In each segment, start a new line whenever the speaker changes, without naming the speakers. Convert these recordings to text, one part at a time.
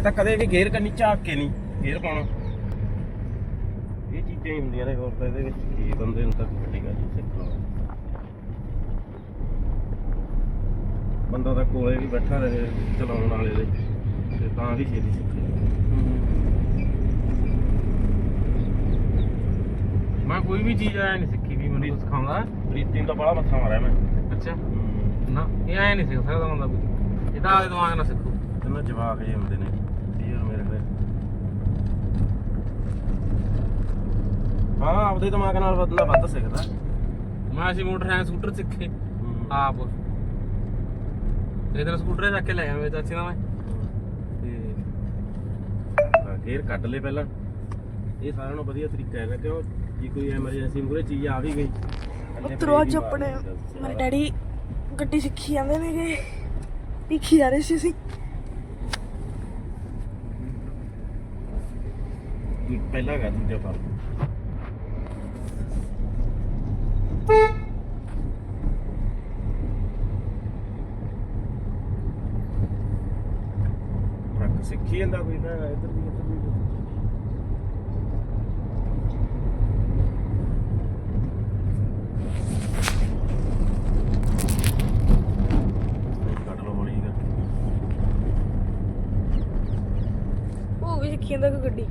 ਤਾਂ ਕਦੇ ਵੀ ਗੇਅਰ ਕੰਨੀ ਝਾਕ ਕੇ ਨਹੀਂ। ਗੇਅਰ ਪਾਉਣਾ। ਇਹ ਚੀਜ਼ਾਂ ਹੀ ਹੁੰਦੀਆਂ ਨੇ ਹੋਰ ਤਾਂ ਇਹਦੇ ਵਿੱਚ ਕੀ ਬੰਦੇ ਨੂੰ ਤਾਂ ਵੱਡੀ ਗੱਲ ਹੀ ਸਿੱਖਣਾ। ਬੰਦਾ ਤਾਂ ਕੋਲੇ ਵੀ ਬੈਠਾ ਰਹੇ ਚਲਾਉਣ ਵਾਲੇ ਦੇ। ਤੇ ਤਾਂ ਵੀ ਛੇਤੀ ਸਿੱਖੇ।
ਮੈਂ ਕੋਈ ਵੀ ਚੀਜ਼ ਐ ਨਹੀਂ ਸਿੱਖੀ ਵੀ ਮੈਨੂੰ ਸਿਖਾਉਂਦਾ।
ਪ੍ਰੀਤੀ ਨੂੰ ਤਾਂ ਬੜਾ ਮੱਥਾ ਮਾਰਿਆ ਮੈਂ।
ਅੱਛਾ। ਨਾ ਇਹ ਐ ਨਹੀਂ ਸਿੱਖ ਸਕਦਾ ਬੰਦਾ ਕੋਈ। ਇਹ ਤਾਂ ਆਪਦੇ ਦਿਮਾਗ ਨਾਲ ਸਿੱਖੂ
ਕਹਿੰਦਾ ਜਵਾਕ ਜੇ ਹੁੰਦੇ ਨੇ ਯਾਰ ਮੇਰੇ ਕੋਲ ਹਾਂ ਆਪਦੇ ਦਿਮਾਗ ਨਾਲ ਬੰਦਾ ਵੱਧ ਸਿੱਖਦਾ।
ਮੈਂ ਅਸੀਂ ਮੋਟਰਸਾਈਕਲ ਸਕੂਟਰ ਸਿੱਖੇ। ਆਪ। ਇਹਦੇ ਸਕੂਟਰ ਚੱਕ ਕੇ ਲੈ ਗਿਆ ਮੇਰੇ ਚਾਚੇ ਦਾ ਮੈਂ। ਤੇ
ਗੇਅਰ ਕੱਢ ਲੈ ਪਹਿਲਾਂ। ਇਹ ਸਾਰਿਆਂ ਨਾਲੋਂ ਵਧੀਆ ਤਰੀਕਾ ਹੈਗਾ ਕਿਉਂ ਜੇ ਕੋਈ ਐਮਰਜੈਂਸੀ ਮੂਰੇ ਚੀਜ਼ ਆ ਵੀ ਗਈ।
ਉਤਰੋ ਅੱਜ ਆਪਣੇ ਮੇਰੇ ਡੈਡੀ ਗੱਡੀ ਸਿੱਖੀ ਜਾਂਦੇ ਨੇਗੇ। ਸਿੱਖੀ ਜਾ ਰਹੇ ਸੀ ਅਸੀਂ।
ਪਹਿਲਾਂ ਕਰ ਦੂਜਾ ਪਰ ਸਿੱਖੀ ਜਾਂਦਾ ਕੋਈ ਨਾ ਇੱਧਰ ਵੀ ਇੱਧਰ ਵੀ ਕੱਢ ਲਓ ਹੌਲੀ ਕਰਕੇ
ਉਹ ਵੀ ਸਿੱਖੀ ਜਾਂਦਾ ਕੋਈ ਗੱਡੀ।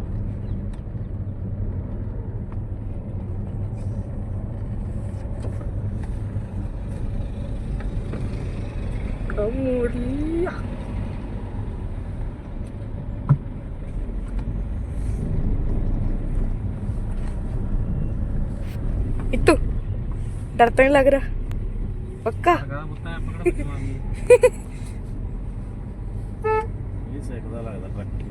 ਕਮੋਰੀਆ इतु डर तो नहीं लग रहा पक्का
ਲਗਾ ਬੁੱਤਾ ਪਕੜ ਕੇ ਮਾਰਨੀ
ਇਹ ਸਾਈਕਲ ਦਾ ਲੱਗਦਾ ਟਰੱਕ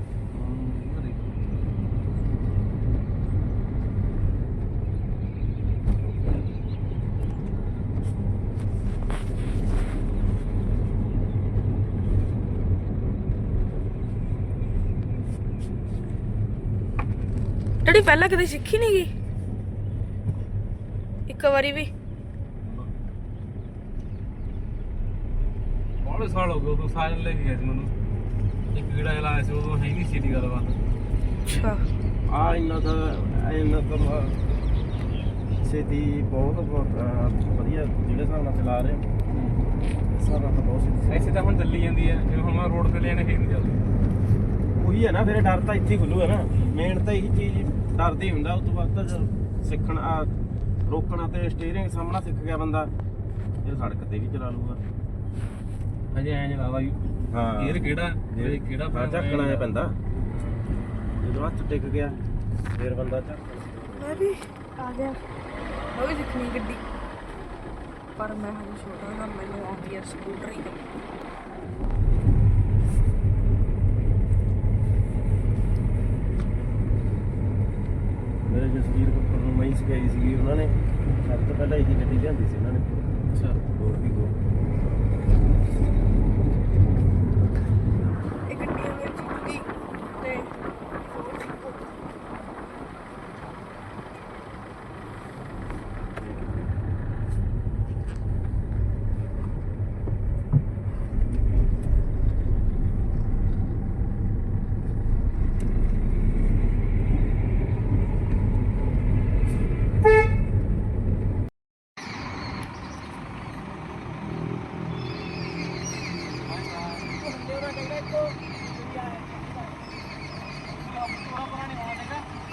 ਡੈਡੀ ਪਹਿਲਾਂ ਕਦੇ ਸਿੱਖੀ ਨਹੀਂ ਗਈ ਇੱਕ ਵਾਰੀ ਵੀ।
ਬੜੇ ਸਾਲ ਹੋ ਗਏ ਉਦੋਂ ਸਾਜਨ ਲੈ ਕੇ ਗਿਆ ਸੀ ਮੈਨੂੰ। ਇੱਕ ਗੀੜਾ ਜਿਹਾ ਲਾਇਆ ਸੀ ਉਦੋਂ ਹੈ ਹੀ ਨਹੀਂ ਸੀ ਦੀ ਗੱਲਬਾਤ
ਅੱਛਾ।
ਆ ਇੰਨਾ ਤਾਂ ਇੰਨਾ ਤਾਂ ਵਾ- ਛੇਤੀ ਬਹੁਤ ਬਹੁਤ, ਅਹ, ਵਧੀਆ ਜਿਹੜੇ ਹਿਸਾਬ ਨਾਲ ਚਲਾ ਰਹੇ ਹੋ। ਇਸ ਹਿਸਾਬ ਨਾਲ ਤਾਂ ਬਹੁਤ ਛੇਤੀ
ਐਸੇ ਤਾਂ ਹੁਣ ਚੱਲੀ ਜਾਂਦੀ ਹੈ ਜਿਵੇਂ ਹੁਣ ਮੈਂ ਰੋਡ ਤੇ ਲੈਣੇ ਫੇਰ ਨਹੀਂ ਚੱਲਦੀ।
ਉਹੀ ਹੈ ਨਾ ਫਿਰ ਡਰ ਤਾਂ ਇੱਥੇ ਖੁੱਲੂਗਾ ਨਾ। ਮੇਨ ਤਾਂ ਇਹੀ ਚੀਜ਼ ਡਰਦਾ ਹੀ ਹੁੰਦਾ ਉਸ ਤੋਂ ਬਾਅਦ ਤਾਂ ਸਿੱਖਣਾ ਰੋਕਣਾ ਤੇ ਸਟੀਅਰਿੰਗ ਸਾਹਮਣਾ ਸਿੱਖ ਗਿਆ ਬੰਦਾ ਫਿਰ ਸੜਕ ਤੇ ਵੀ ਚਲਾ ਲੂਗਾ
ਅਜੇ ਐਂ ਜਿਹਾ ਲੱਗਦਾ ਵੀ
ਹਾਂ
ਗੇਅਰ ਕਿਹੜਾ ਬ੍ਰੇਕ ਕਿਹੜਾ
ਹਾਂ? ਝੱਕਣਾ ਹੈ ਪੈਂਦਾ। ਜਦੋਂ ਹੱਥ ਟਿਕ ਗਿਆ ਫਿਰ ਬੰਦਾ ਝੱਕ
ਮੈਂ ਵੀ ਆ ਗਿਆ। ਮੈਂ ਵੀ ਸਿੱਖਣੀ ਗੱਡੀ। ਪਰ ਮੈਂ ਹਜੇ ਛੋਟਾ ਹਾਂ ਮੈਨੂੰ ਆਉਂਦੀ ਹੈ ਸਕੂਟਰ ਹੀ
ਮੇਰੇ ਜਸਵੀਰ ਕੱਪਰ ਨੂੰ ਮੈਂ ਹੀ ਸਿਖਾਈ ਸੀਗੀ ਉਹਨਾਂ ਨੇ। ਸਭ ਤੋਂ ਪਹਿਲਾਂ ਇਹੀ ਗੱਡੀ ਲਿਆਂਦੀ ਸੀ ਉਹਨਾਂ ਨੇ।
ਅੱਛਾ।
ਹੋਰ ਵੀ ਗੋ
ਇਹ ਗੱਡੀ ਹੈ ਮੇਰੀ ਜੀਜੂ ਦੀ ਤੇ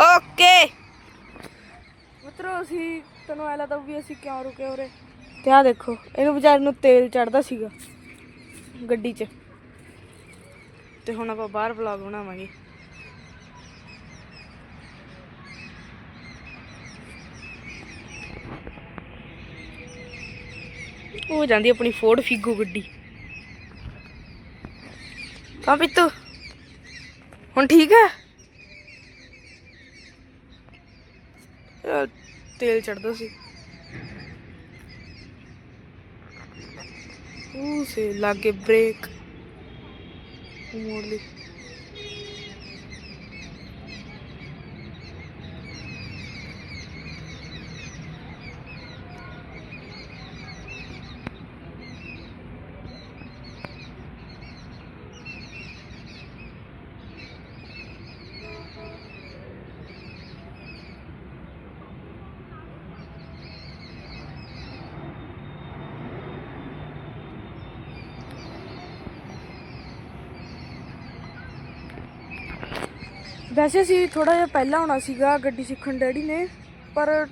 ਓਕੇ ਮਿੱਤਰੋ ਅਸੀਂ ਤੈਨੂੰ ਐ ਲੱਗਦਾ ਵੀ ਅਸੀਂ ਕਿਉਂ ਰੁਕੇ ਉਰੇ? ਤੇ ਆ ਦੇਖੋ, ਇਹਨੂੰ ਵਿਚਾਰੇ ਨੂੰ ਤੇਲ ਚੜਦਾ ਸੀਗਾ, ਗੱਡੀ 'ਚ। ਤੇ ਹੁਣ ਆਪਾਂ ਬਾਹਰ ਵਲੌਗ ਬਣਾਵਾਂਗੇ। ਉਹ ਜਾਂਦੀ ਆਪਣੀ ਫੋਰਡ ਫਿਗੋ ਗੱਡੀ। ਤਾਂ ਪਿੱਤੂ, ਹੁਣ ਠੀਕ ਹੈ? ਤੇਲ ਚੜਦਾ ਸੀ। ਉਹ ਸੇ ਲਾਗੇ ਬ੍ਰੇਕ ਮੋੜ ਲਈ। ਵੈਸੇ ਅਸੀਂ ਥੋੜਾ ਜਿਹਾ ਪਹਿਲਾਂ ਹੋਣਾ ਸੀਗਾ, ਗੱਡੀ ਸਿੱਖਣ ਡੈਡੀ ਨੇ, ਪਰ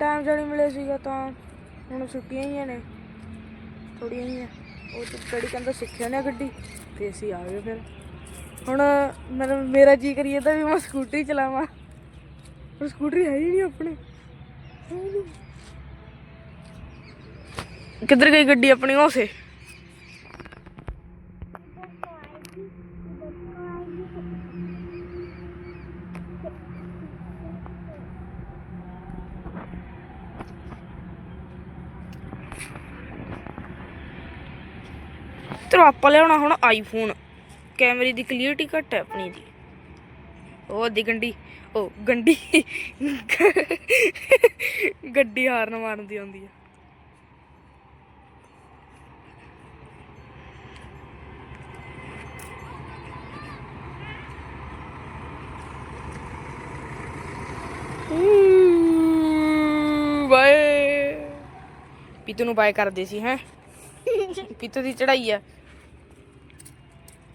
ਟਾਈਮ ਜਾਣੀ ਮਿਲਿਆ ਸੀਗਾ ਤਾਂ ਹੁਣ ਛੁੱਟੀਆਂ ਹੀ ਨੇ। ਥੋੜੀਆਂ ਹੀ ਆ ਉਹ ਤੇ ਡੈਡੀ ਕਹਿੰਦਾ ਸਿੱਖਿਆ ਨੇ ਗੱਡੀ, ਤੇ ਅਸੀਂ ਆ ਗਏ ਫਿਰ। ਹੁਣ ਮਤਲਬ ਮੇਰਾ ਜੀ ਕਰੀਏ ਤਾਂ ਵੀ ਮੈਂ ਸਕੂਟਰੀ ਚਲਾਵਾਂ। ਪਰ ਸਕੂਟਰੀ ਹੈ ਹੀ ਨਹੀਂ ਆਪਣੇ। ਕਿੱਧਰ ਗਈ ਗੱਡੀ ਆਪਣੀ ਉਸੇ? ਆਪਾਂ ਲਿਆਉਣਾ ਹੁਣ ਆਈਫੋਨ ਕੈਮਰੇ ਦੀ ਕਲੀਅਰਟੀ ਘੱਟ ਹੈ ਆਪਣੀ ਦੀ। ਉਹ ਅੱਧੀ ਗੰਡੀ ਉਹ ਗੰਡੀ ਗੱਡੀ ਹਾਰਨ ਮਾਰਨ ਦੀ ਆਉਂਦੀ ਆ। ਬਾਏ। ਪੀਤੂ ਨੂੰ ਬਾਏ ਕਰਦੇ ਸੀ, ਹੈ। ਪੀਤੂ ਦੀ ਚੜਾਈ ਆ।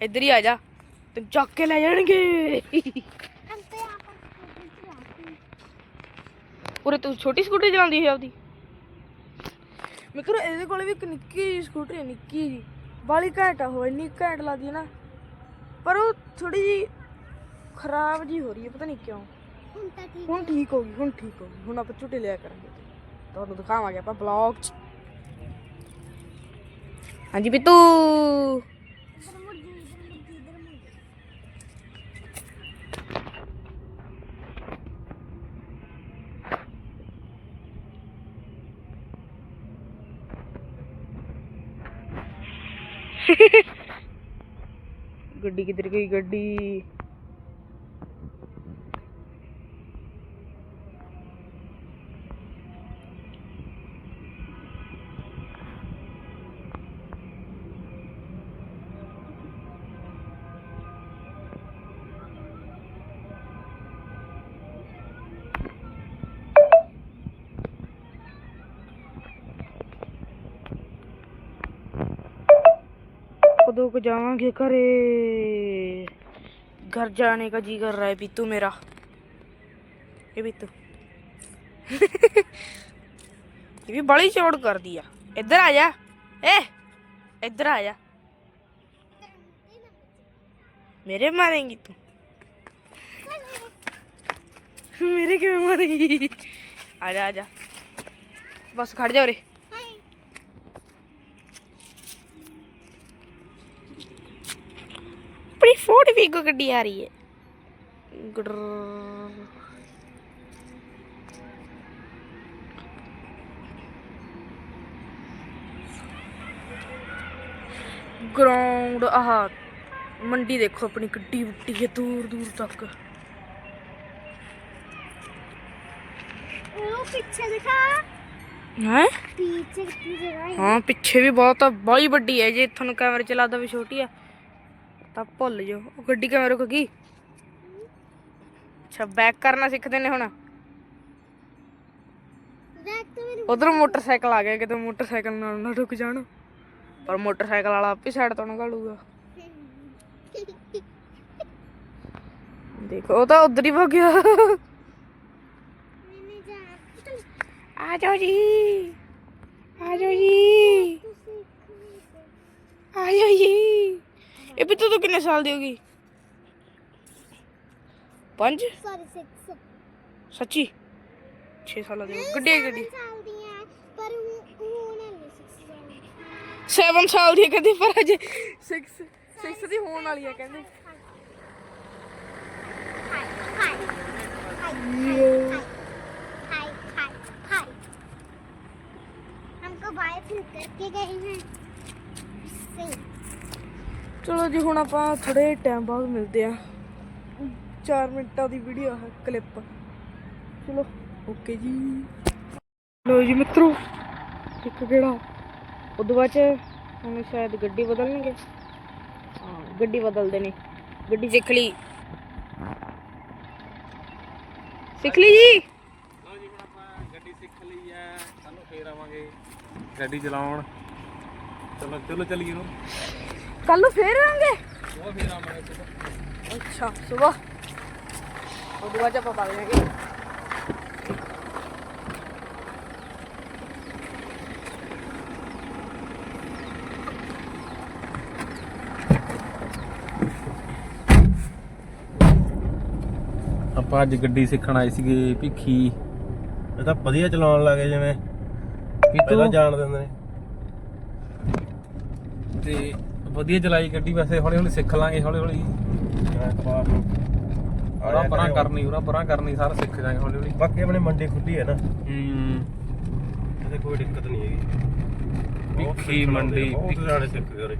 ਇੱਧਰ ਹੀ ਆ ਜਾ। ਤੈਨੂੰ ਚੱਕ ਕੇ ਲੈ ਜਾਣਗੇ। ਉਰੇ ਤੂੰ ਛੋਟੀ ਸਕੂਟਰੀ ਚਲਾਉਂਦੀ ਹੈ ਆਪਦੀ? ਮਿੱਤਰੋ ਇਹਦੇ ਕੋਲ ਵੀ ਇੱਕ ਨਿੱਕੀ ਜਿਹੀ ਸਕੂਟਰੀ ਹੈ ਨਿੱਕੀ ਜੀ ਬਾਲੀ ਘੈਂਟ ਆ ਉਹ, ਇੰਨੀ ਘੈਂਟ ਲੱਗਦੀ ਹੈ ਨਾ। ਪਰ ਉਹ ਥੋੜੀ ਜੀ ਖਰਾਬ ਜੀ ਹੋ ਰਹੀ ਹੈ ਪਤਾ ਨਹੀਂ ਕਿਉਂ। ਹੁਣ ਠੀਕ ਹੋ ਗਈ, ਹੁਣ ਠੀਕ ਹੋ ਗਈ। ਹੁਣ ਆਪਾਂ ਝੂਟੇ ਲਿਆ ਕਰਾਂਗੇ। ਤੁਹਾਨੂੰ ਦਿਖਾਵਾਂਗੇ ਆਪਾਂ ਬਲੌਗ 'ਚ। ਹਾਂਜੀ ਬਿੱਤੂ ਗੱਡੀ ਕਿੱਧਰ ਗਈ? ਗੱਡੀ कदों को जावांगे घरे। घर जाने का जी कर रहा है बीतू मेरा। ये बीतू। ये भी बड़ी चोट कर दिया। इधर आ जा। ए, इधर आ जा। मेरे मारेंगी तू। मेरे क्यों मारेगी? आ जा आ जा। बस खड़ जाओ रे। फोर्ड फीगो गड्डी आ रही है ਗਰਾਊਂਡ ਆਹ ਮੰਡੀ ਦੇਖੋ ਆਪਣੀ ਗੱਡੀ ਉੱਟੀ ਹੈ ਦੂਰ ਦੂਰ ਤੱਕ।
ਪਿੱਛੇ ਦਿਖਾ।
ਹਾਂ? ਪਿੱਛੇ ਵੀ ਬਹੁਤ ਆ ਬਾਈ ਵੱਡੀ ਹੈ ਜੇ ਤੁਹਾਨੂੰ ਕੈਮਰੇ ਚਲਾ ਦੋ ਵੀ ਛੋਟੀ ਆ। ਤਾਂ ਭੁੱਲ ਜਾਓ। ਉਹ ਗੱਡੀ ਕਿਵੇਂ ਰੁਕ ਗਈ ਅੱਛਾ ਬੈਕ ਕਰਨਾ ਸਿੱਖਦੇ ਨੇ ਹੁਣ। ਉਧਰ ਮੋਟਰਸਾਈਕਲ ਆ ਗਿਆ, ਕਿਤੇ ਮੋਟਰਸਾਈਕਲ ਨਾਲ ਨਾ ਰੁਕ ਜਾਣ। ਪਰ ਮੋਟਰਸਾਈਕਲ ਵਾਲਾ ਆਪੇ ਸਾਈਡ ਤੋਂ ਨਿਕਲੂਗਾ। ਦੇਖੋ, ਉਹ ਤਾਂ ਉਧਰ ਹੀ ਭੱਗ ਗਿਆ। ਆ ਜਾਓ ਜੀ। ਕਿੰਨੇ ਸਾਲ ਦੀ ਹੋਗੀ ਪੰਜ
सॉरी सिक्स
ਸੱਚੀ 6 ਸਾਲਾਂ ਦੀ ਹੋ ਗਈ। ਗੱਡੀ ਆ ਗੱਡੀ
साल दी है पर हूं हूं ने सिक्स
7 ਸਾਲ ਦੀ ਹੈ ਕਹਿੰਦੀ ਪਰ ਅਜੇ 6 6 ਦੀ ਹੋਣ ਵਾਲੀ ਹੈ ਕਹਿੰਦੇ
हाय हाय हाय हाय हाय हाय हमको बाय फिर करके गए हैं सही
ਚਲੋ ਜੀ, ਹੁਣ ਆਪਾਂ ਥੋੜੇ ਟਾਈਮ ਬਾਅਦ ਮਿਲਦੇ ਆ 4 ਮਿੰਟਾਂ ਦੀ ਵੀਡੀਓ ਹੈ ਕਲਿੱਪ ਚਲੋ ਓਕੇ ਜੀ। ਲੋ ਜੀ ਮਿੱਤਰੋ, ਇੱਕ ਕਿਹੜਾ? ਉਦੋਂ ਬਾਅਦ ਹੁਣ ਸ਼ਾਇਦ ਗੱਡੀ ਬਦਲਣਗੇ। ਹਾਂ, ਗੱਡੀ ਬਦਲਦੇ ਨੇ। ਗੱਡੀ ਸਿੱਖ ਲਈ। ਸਿੱਖ ਲਈ ਜੀ?
ਲਓ ਜੀ, ਹੁਣ ਆਪਾਂ ਗੱਡੀ ਸਿੱਖ ਲਈ ਐ ਕੱਲ ਫੇਰ ਆਵਾਂਗੇ ਗੱਡੀ ਚਲਾਉਣ। ਚਲੋ ਚਲੋ ਚੱਲੀਏ ਨੂੰ
ਕੱਲ ਨੂੰ ਫੇਰ ਆਵਾਂਗੇ?
ਉਹ ਫੇਰ ਆਵਾਂਗੇ ਚਲੋ
ਅੱਛਾ ਸਵੇਰ 'ਚ ਆਪਾਂ ਪਾ ਦੇਣਗੇ
ਆਪਾਂ ਅੱਜ ਗੱਡੀ ਸਿੱਖਣ ਆਏ ਸੀਗੇ ਭਿੱਖੀ।
ਇਹ ਤਾਂ ਵਧੀਆ ਚਲਾਉਣ ਲੱਗੇ ਜਿਵੇਂ। ਪਹਿਲਾਂ ਜਾਣ ਦਿੰਦੇ ਨੇ।
ਤੇ ਵਧੀਆ ਚਲਾਈ ਗੱਡੀ ਵੈਸੇ ਹੌਲੀ ਹੌਲੀ ਸਿੱਖ ਲਾਂਗੇ ਹੌਲੀ ਹੌਲੀ।
ਐਤਵਾਰ ਨੂੰ।
ਪਰਾਂ ਕਰਨੀ ਉਹਰਾ ਪਰਾਂ ਕਰਨੀ ਸਾਰਾ ਸਿੱਖ ਜਾਾਂਗੇ ਹੌਲੀ ਹੌਲੀ।
ਬਾਕੀ ਆਪਣੇ ਮੰਡੀ ਖੁੱਲੀ ਹੈ ਨਾ।
ਹੂੰ।
ਇਹਦੇ ਕੋਈ ਦਿੱਕਤ ਨਹੀਂ ਹੈਗੀ। ਬਹੁਤ
ਭਿੱਖੀ ਮੰਡੀ,
ਬਹੁਤ
ਭਿੱਖੀ।
ਜਾਣੇ ਸਿੱਖ ਗਏ।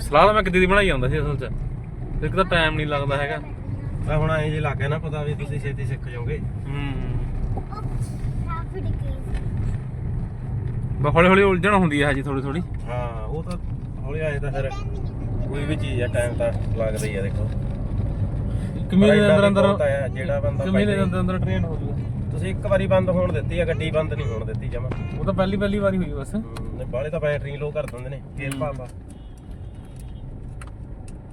ਸਲਾਹ ਤਾਂ ਮੈਂ ਕਿਤੇ ਦੀ ਬਣਾਈ ਆਉਂਦਾ ਸੀ ਅਸਲ 'ਚ। ਇੱਕ ਤਾਂ ਟਾਈਮ ਨਹੀਂ ਲੱਗਦਾ ਹੈਗਾ।
ਆ ਹੁਣ ਐਂ ਜੇ ਲੱਗ ਗਿਆ ਨਾ ਪਤਾ ਵੀ ਤੁਸੀਂ ਛੇਤੀ ਸਿੱਖ ਜਾਓਗੇ।
ਹੂੰ। ਬਸ ਹੌਲੀ ਹੌਲੀ ਉਲਝਣ ਹੁੰਦੀ ਹੈ ਹਜੇ ਥੋੜੀ ਥੋੜੀ
ਹਾਂ ਉਹ ਤਾਂ ਹੌਲੀ ਆਏ ਤਾਂ ਫਿਰ ਕੋਈ ਵੀ ਚੀਜ਼ ਆ ਟਾਈਮ ਤਾਂ ਲੱਗਦਾ ਹੀ ਆ ਦੇਖੋ।
ਇੱਕ ਮਹੀਨੇ ਦੇ ਅੰਦਰ ਅੰਦਰ
ਬਹੁਤ ਆ, ਜਿਹੜਾ ਬੰਦਾ
ਇੱਕ ਮਹੀਨੇ ਦੇ
ਪਹਿਲੇ-
ਅੰਦਰ ਅੰਦਰ ਟ੍ਰੇਨ ਹੋ ਜੂਗਾ।
ਤੁਸੀਂ ਇੱਕ ਵਾਰੀ ਬੰਦ ਹੋਣ ਦਿੱਤੀ ਆ ਗੱਡੀ ਬੰਦ ਨਹੀਂ ਹੋਣ ਦਿੱਤੀ ਜਮਾ।
ਉਹ ਤਾਂ ਪਹਿਲੀ ਪਹਿਲੀ ਵਾਰੀ ਹੋਈ ਬਸ।
ਨੇ ਬਾਲੇ ਤਾਂ ਬੈਟਰੀ ਲੋ ਕਰ ਦਿੰਦੇ ਨੇ ਫੇਰ ਪਾਪਾ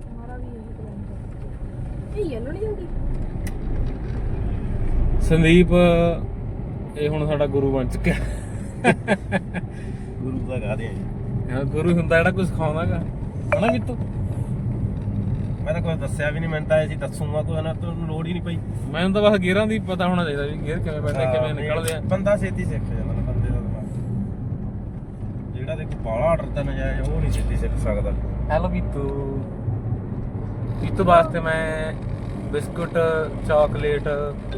ਹਮਾਰਾ ਵੀ ਇਹੀ ਪਲਾਨ ਹੈ ਇਹ ਯੈਲੋ ਨਹੀਂ ਜਲਦੀ
ਸੰਦੀਪ ਇਹ ਹੁਣ ਸਾਡਾ ਗੁਰੂ ਬਣ ਚੁੱਕਿਆ।
ਗੁਰੂ ਦਾ ਗਾਦੇ ਆ ਜੀ
ਹਾਂ ਗੁਰੂ ਹੁੰਦਾ ਜਿਹੜਾ ਕੁਝ ਸਿਖਾਉਂਦਾਗਾ। ਹਨਾ ਕਿਤੋਂ
ਮੈਂ ਤਾਂ ਕੋਈ ਦੱਸਿਆ ਵੀ ਨਹੀਂ ਮੈਂ ਤਾਂ ਇਹ ਸੀ ਦੱਸੂਗਾ ਕੋਈ ਨਾ ਤੁਹਾਨੂੰ ਲੋੜ ਹੀ ਨਹੀਂ ਪਈ।
ਮੈਨੂੰ ਤਾਂ ਬਸ ਗੇਅਰਾਂ ਦੀ ਪਤਾ ਹੋਣਾ ਚਾਹੀਦਾ ਵੀ ਗੇਅਰ ਕਿਵੇਂ ਪੈਂਦੇ ਕਿਵੇਂ ਨਿਕਲਦੇ ਆ।
ਬੰਦਾ ਛੇਤੀ ਸਿੱਖ ਜਾਂਦਾ ਨਾ ਬੰਦੇ ਦਾ ਦਿਮਾਗ। ਜਿਹੜਾ ਦੇਖੋ ਬਾਲਾ ਆਰਡਰ ਤਾਂ ਨਜਾਇਜ਼ ਉਹ ਨਹੀਂ ਛੇਤੀ ਸਿੱਖ ਸਕਦਾ।
ਹੈਲੋ ਬੀਤੂ ਬੀਤੂ ਵਾਸਤੇ ਮੈਂ ਬਿਸਕੁਟ ਚਾਕਲੇਟ ਤੇ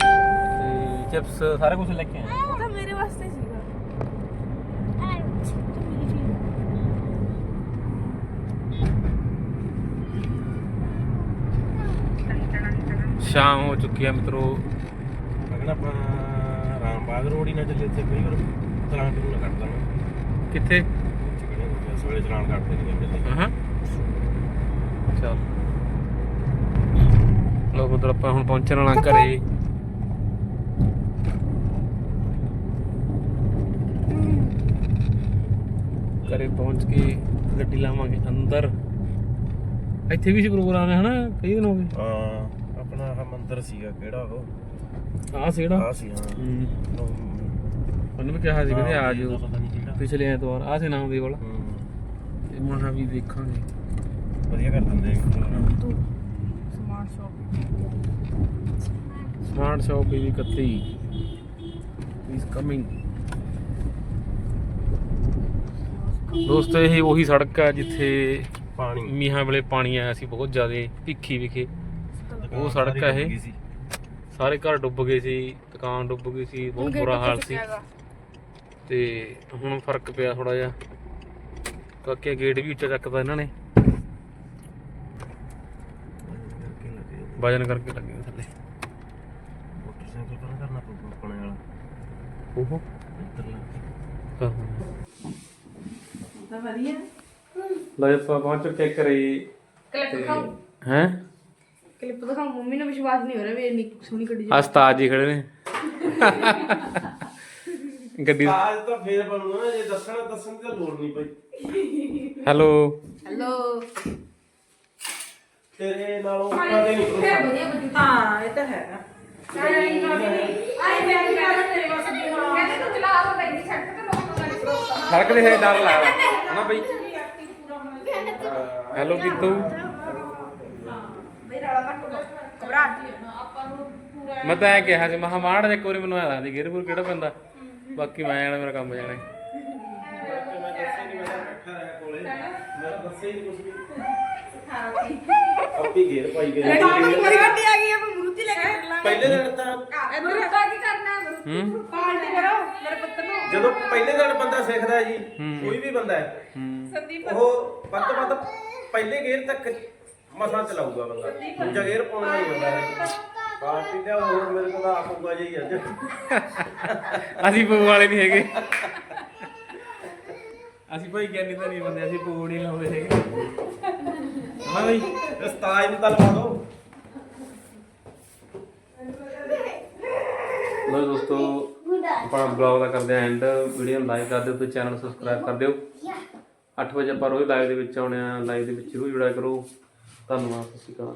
ਚਿਪਸ ਸਾਰਾ ਕੁਝ ਲੈ ਕੇ ਆਇਆ।
ਉਹ ਤਾਂ ਮੇਰੇ ਵਾਸਤੇ
Ouch.
ਸ਼ਾਮ ਹੋ ਚੁੱਕੀ ਹੈ ਮਿੱਤਰੋ।
ਆਪਾਂ ਰਾਮਬਾਗ ਰੋਡ ਹੀ ਨਾ ਚੱਲੇ ਇੱਥੇ ਕਈ ਵਾਰ ਚਲਾਨ ਨੂੰ ਨਾ ਕੱਟ ਦਾਂਗੇ।
ਕਿੱਥੇ?
ਇਸ ਵੇਲੇ ਚਲਾਨ ਕੱਟਦੇ ਨਹੀਂ ਚੱਲੇ
ਹਾਂ ਚਲ। ਲੋ ਮਿੱਤਰ ਆਪਾਂ ਹੁਣ ਪਹੁੰਚਣ ਵਾਲਾ ਘਰੇ। ਘਰੇ ਪਹੁੰਚ ਕੇ ਗੱਡੀ ਲਾਵਾਂਗੇ ਅੰਦਰ। ਇੱਥੇ ਵੀ ਸੀ ਪ੍ਰੋਗਰਾਮ ਹੈ ਹਨਾ ਕਈ ਦਿਨ ਹੋ ਗਏ।
ਹਾਂ ਆਪਣਾ ਆਹ ਮੰਦਿਰ ਸੀਗਾ ਕਿਹੜਾ ਉਹ?
ਜਿਹੜਾ
ਆ ਸੀ ਹਾਂ।
ਹੂੰ।
ਉਹ-
ਉਹਨੇ ਵੀ ਕਿਹਾ ਸੀ ਕਹਿੰਦੇ ਆ ਜਾਓ
ਪਤਾ ਨਹੀਂ ਕਿਹੜਾ।
ਪਿਛਲੇ ਐਤਵਾਰ ਆਹ ਸੀ ਨਾਮ ਦੇ ਵਾਲਾ।
ਹੂੰ।
ਤੇ ਮਹਾ ਵੀ ਦੇਖਾਂਗੇ
ਵਧੀਆ ਕਰ ਦਿੰਦੇ ਆ। ਪ੍ਰੋਗਰਾਮ
ਤੂੰ ਸਮਾਰਟ ਸ਼ਾਪ।
ਸਮਾਰਟ ਸ਼ਾਪ ਵੀ 31 ਇਜ਼ ਕਮਿੰਗ ਦੋਸਤੋ ਇਹ ਉਹੀ ਸੜਕ ਹੈ ਜਿੱਥੇ
ਪਾਣੀ।
ਮੀਂਹਾਂ ਵੇਲੇ ਪਾਣੀ ਆਇਆ ਸੀ ਬਹੁਤ ਜ਼ਿਆਦਾ ਭਿੱਖੀ ਵਿਖੇ। ਉਹ ਸੜਕ ਇਹ।
ਸੀ।
ਸਾਰੇ ਘਰ ਡੁੱਬ ਗਏ ਸੀ ਦੁਕਾਨ ਡੁੱਬ ਗਈ ਸੀ ਬਹੁਤ ਬੁਰਾ ਹਾਲ ਸੀ। ਤੇ ਹੁਣ ਫ਼ਰਕ ਪਿਆ ਥੋੜਾ ਜਿਹਾ। ਕਾਕੇ ਗੇਟ ਵੀ ਉੱਚਾ ਚੱਕਦਾ ਇਹਨਾਂ ਨੇ। ਵਜਨ ਕਰਕੇ ਲੱਗੇ ਥੱਲੇ।
ਮੋਟਰਸਾਈਕਲ ਪਰ ਕਰਨਾ ਪਊਗਾ ਆਪਣੇ ਵਾਲਾ।
ਉਹ
ਇੱਧਰਲਾ
ਤਾਂ ਵਧੀਆ।
ਲੈ ਆਪਾਂ ਪਹੁੰਚ ਚੁੱਕੇ ਘਰੇ।
ਕਲਿੱਪ ਦਿਖਾਓ।
ਹੈ?
ਕਲਿੱਪ ਦਿਖਾਓ ਮੰਮੀ ਨੂੰ ਵਿਸ਼ਵਾਸ ਨਹੀਂ ਹੋ ਰਿਹਾ ਵੀ ਇੰਨੀ ਸੋਹਣੀ ਗੱਡੀ
ਉਸਤਾਦ ਜੀ ਖੜੇ ਨੇ। ਗੱਡੀ
ਆਜ ਤਾਂ ਫੇਰ ਬਣੂਗਾ ਜੇ ਦੱਸਣਾ ਦੱਸਣ ਦੀ ਤਾਂ ਲੋੜ ਨਹੀਂ ਪਈ।
ਹੈਲੋ।
ਹੈਲੋ।
ਤੇਰੇ ਨਾਲੋਂ ਉੱਪਰ ਦੇ ਨਹੀਂ
ਹਾਂ ਇਹ ਤਾਂ ਹੈ।
ਸੜਕ ਦੇ ਹੈ ਡਰ ਲੱਗਦਾ। ਹਨਾ ਬਈ। ਹੈਲੋ ਕਿਤੂ ਮੈਂ ਤਾਂ ਇਹ ਕਿਹਾ ਸੀ ਮਹਾ ਮਾੜ ਜੇ ਕੋਰੀ ਮੈਨੂੰ ਆਦਾ ਦੀ ਗਿਰਪੁਰ ਕਿਹੜਾ ਪੈਂਦਾ। ਬਾਕੀ ਮੈਂ ਜਾਣਾ ਮੇਰਾ ਕੰਮ ਜਾਣਾ।
ਮੈਂ ਦੱਸਿਆ ਨਹੀਂ ਮੈਂ ਤਾਂ ਬੈਠਾ ਰਿਹਾ ਕੋਲੇ ਮੈਂ ਦੱਸਿਆ ਹੀ ਨਹੀਂ ਕੁਝ ਵੀ ਆਪੀ ਗੇਰ ਪਾਈ ਗਏ
ਮੇਰੀ ਗੱਡੀ ਆ ਗਈ ਮਰੂਤੀ ਲੈ ਕੇ
ਪਹਿਲੇ ਦਿਨ ਤਾਂ
ਇੱਧਰ ਤਾਂ ਕੀ ਕਰਨਾ?
ਹੂੰ।
ਪਾਲਟੀ ਕਰੋ ਮੇਰੇ ਪੁੱਤ ਨੂੰ।
ਜਦੋਂ ਪਹਿਲੇ ਦਿਨ ਬੰਦਾ ਸਿੱਖਦਾ ਹੈ। ਜੀ ਕੋਈ ਵੀ ਬੰਦਾ ਹੈ।
ਹੂੰ।
ਸੰਦੀਪ
ਉਹ ਵੱਧ ਤੋਂ ਵੱਧ ਪਹਿਲੇ ਗੇਅਰ ਤੱਕ ਮਸਾਂ ਚਲਾਊਗਾ ਬੰਦਾ। ਦੂਜਾ ਗੇਅਰ ਪਾਉਣਾ ਨਹੀਂ ਹੁੰਦਾ ਹੈ। ਪਾਰਟੀ ਤੇ ਹੋਰ ਮੇਰੇ ਕੋਲ ਆਪ ਹੋਊਗਾ ਜੀ ਅੱਜ।
ਅਸੀਂ ਪੂ ਵਾਲੇ ਨਹੀਂ ਹੈਗੇ। ਅਸੀਂ ਭਾਈ ਗਿਆਨੀ ਤਾਂ ਨਹੀਂ ਬੰਦੇ ਅਸੀਂ ਪੂ ਨਹੀਂ ਲਾਉਂਦੇ ਹੈਗੇ। ਹਾਂ ਬਈ
ਉਸਤਾਦ ਨੂੰ ਤਾਂ ਲਵਾ ਦਿਓ।
ਲੋ ਦੋਸਤੋ ਆਪਣਾ ਬਲੌਗ ਦਾ ਕਰਦੇ ਆਂ ਐਂਡ ਵੀਡੀਓ ਨੂੰ ਲਾਈਕ ਕਰ ਦਿਓ, ਤੇ ਚੈਨਲ ਸਬਸਕ੍ਰਾਈਬ ਕਰ ਦਿਓ। 8 ਵਜੇ ਆਪਾਂ ਰੋਜ਼ ਲਾਈਵ ਦੇ ਵਿੱਚ ਆਉਣੇ ਆ ਲਾਈਵ ਦੇ ਵਿੱਚ ਜ਼ਰੂਰ ਜੁੜਿਆ ਕਰੋ। ਧੰਨਵਾਦ, ਸਤਿ ਸ਼੍ਰੀ ਅਕਾਲ।